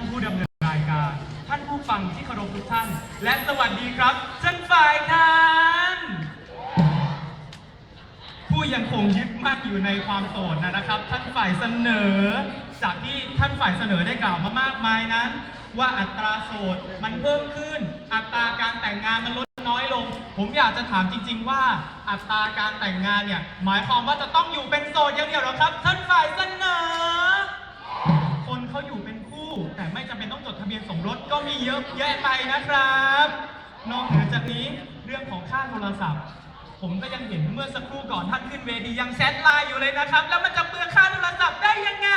านผู้ดำเนินรายการ ท่านผู้ฟังที่เคารพทุกท่าน และสวัสดีครับท่านฝ่ายค้านผู้ยังคงยึดมั่นอยู่ในความโสดนะครับ ท่านฝ่ายเสนอ จากที่ท่านฝ่ายเสนอได้กล่าวมามากมายนั้น ว่าอัตราโสดมันเพิ่มขึ้น อัตราการแต่งงานมันลดน้อยลง ผมอยากจะถามจริง ๆ ว่าอัตราการแต่งงานเนี่ยหมายความว่าจะต้องอยู่เป็นโสดอย่างเดียวหรอครับ ท่านฝ่ายเสนอ ก็มีเยอะแยะไปนะครับ นอกเหนือจากนี้เรื่องของค่าโทรศัพท์ ผมก็ยังเห็นเมื่อสักครู่ก่อนท่านขึ้นเวทียังแชทไลน์อยู่เลยนะครับ แล้วมันจะเปลืองค่าโทรศัพท์ได้ยังไง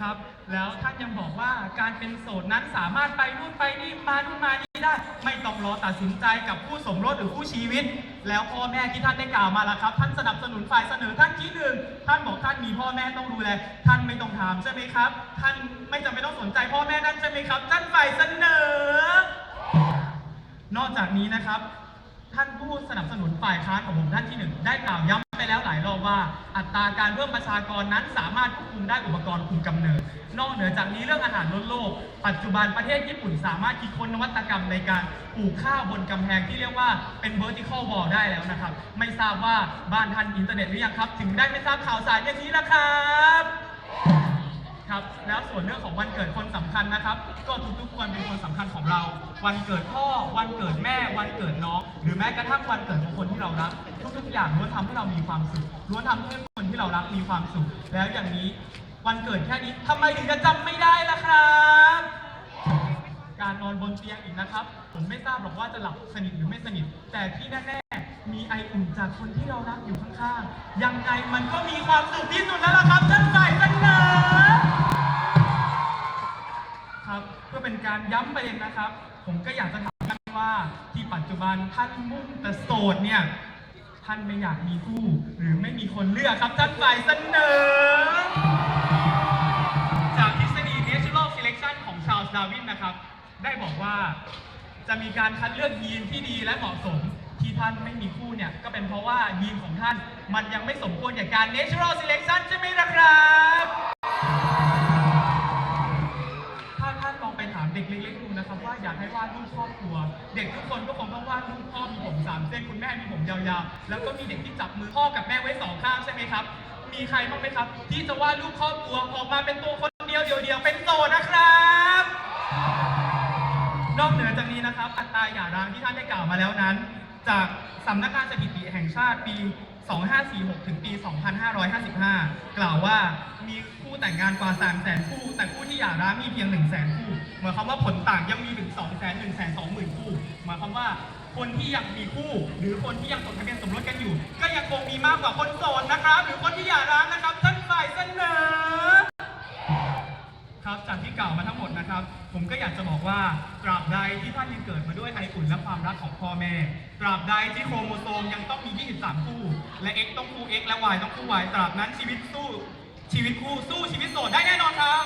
ครับ แล้วท่านยังบอกว่าการเป็นโสดนั้นสามารถไปนู่นไปนี่มานู่นมานี่ ได้ ไม่ต้องรอตัดสินใจกับผู้สมรสหรือผู้ชีวิต แล้วพ่อแม่ที่ท่านได้กล่าวมาแล้วครับ ท่านสนับสนุนฝ่ายเสนอท่านที่หนึ่งท่านบอกท่านมีพ่อแม่ต้องดูแล ท่านไม่ต้องถามใช่ไหมครับ ท่านไม่จำเป็นต้องสนใจพ่อแม่นั่นใช่ไหมครับ ท่านฝ่ายเสนอ นอกจากนี้นะครับ ท่านผู้สนับสนุนฝ่ายค้านของผมท่านที่หนึ่งได้กล่าวย้ำไปแล้วหลายรอบว่า อัตราการเพิ่มประชากรนั้นสามารถควบคุมได้อุปกรณ์คุมกำเนิด นอกเหนือจากนี้เรื่องอาหารลดโลก ปัจจุบันประเทศญี่ปุ่นสามารถคิดค้นนวัตกรรมในการปลูกข้าวบนกำแพงที่เรียกว่าเป็น vertical wall ได้แล้วนะครับ ไม่ทราบว่าบ้านท่านอินเทอร์เน็ตหรือยังครับ ถึงได้ไม่ทราบข่าวสารอย่างนี้ละครับ ครับแล้วส่วนเรื่องของวันเกิดคนสำคัญนะครับ ก็ทุกๆคนเป็นคนสำคัญของเรา วันเกิดพ่อ วันเกิดแม่ วันเกิดน้อง หรือแม้กระทั่งวันเกิดของคนที่เรารัก ทุกๆอย่างล้วนทำให้เรามีความสุขล้วนทำให้คนที่เรารักมีความสุข แล้วอย่างนี้วันเกิดแค่นี้ทำไมถึงจะจำไม่ได้ล่ะครับการนอนบนเตียงอีกนะครับ ผมไม่ทราบหรอกว่าจะหลับสนิทหรือไม่สนิท แต่ที่แน่ มีไออุ่นจากคนที่เรารักอยู่ข้างๆ ยังไงมันก็มีความสุขที่สุดแล้วล่ะครับท่านฝ่ายเสนอครับเพื่อเป็นการย้ำประเด็นนะครับ ผมก็อยากจะถามท่านว่าที่ปัจจุบันท่านมุ่งแต่โสดเนี่ยท่านไม่อยากมีคู่ หรือไม่มีคนเลือกครับท่านฝ่ายเสนอจากทฤษฎี natural selection ของ Charles Darwin นะครับ ได้บอกว่าจะมีการคัดเลือกยีนที่ดีและเหมาะสม ที่ท่านไม่มีคู่เนี่ย ก็เป็นเพราะว่ายีนของท่านมันยังไม่สมควรแก่การ natural selection ใช่ไหมล่ะครับ ถ้าท่านลองไปถามเด็กเล็กๆดูนะครับ ว่าอยากให้วาดรูปครอบครัว เด็กทุกคนก็คงต้องวาดรูปพ่อมีผมสามเส้นคุณแม่มีผมยาวๆ แล้วก็มีเด็กที่จับมือพ่อกับแม่ไว้สองข้างใช่ไหมครับ มีใครบ้างไหมครับ ที่จะวาดรูปครอบครัวออกมาเป็นตัวคนเดียวเดียวๆเป็นโสดนะครับนอกเหนือจากนี้นะครับ อัตราหย่าร้างที่ท่านได้กล่าวมาแล้วนั้น จากสำนักงานสถิติแห่งชาติปี 2546 ถึงปี 2555 กล่าวว่ามีคู่แต่งงานกว่า 3 0 0 0 0 0 คู่ แต่คู่ที่หย่าร้างมีเพียง 1 0 0 0 0 0 คู่ หมายความว่าผลต่างยังมีถึง2 1 2 0 0 0 0 คู่ หมายความว่าคนที่ยังมีคู่ หรือคนที่ยังจดทะเบียนสมรสกันอยู่ ก็ยังคงมีมากกว่าคนโสดนะครับ หรือคนที่หย่าร้างนะครับท่านฝ่ายเสนอ ครับจากที่กล่าวมาทั้งหมดนะครับ ผมก็อยากจะบอกว่าตราบใดที่ท่านยังเกิดมาด้วยไออุ่นและความรักของพ่อแม่ตราบใดที่โครโมโซมยังต้องมี 23 คู่ และ X ต้องคู่ X และ Y ต้องคู่ Y ตราบนั้นชีวิตสู้ชีวิตคู่สู้ชีวิตโสดได้แน่นอนครับ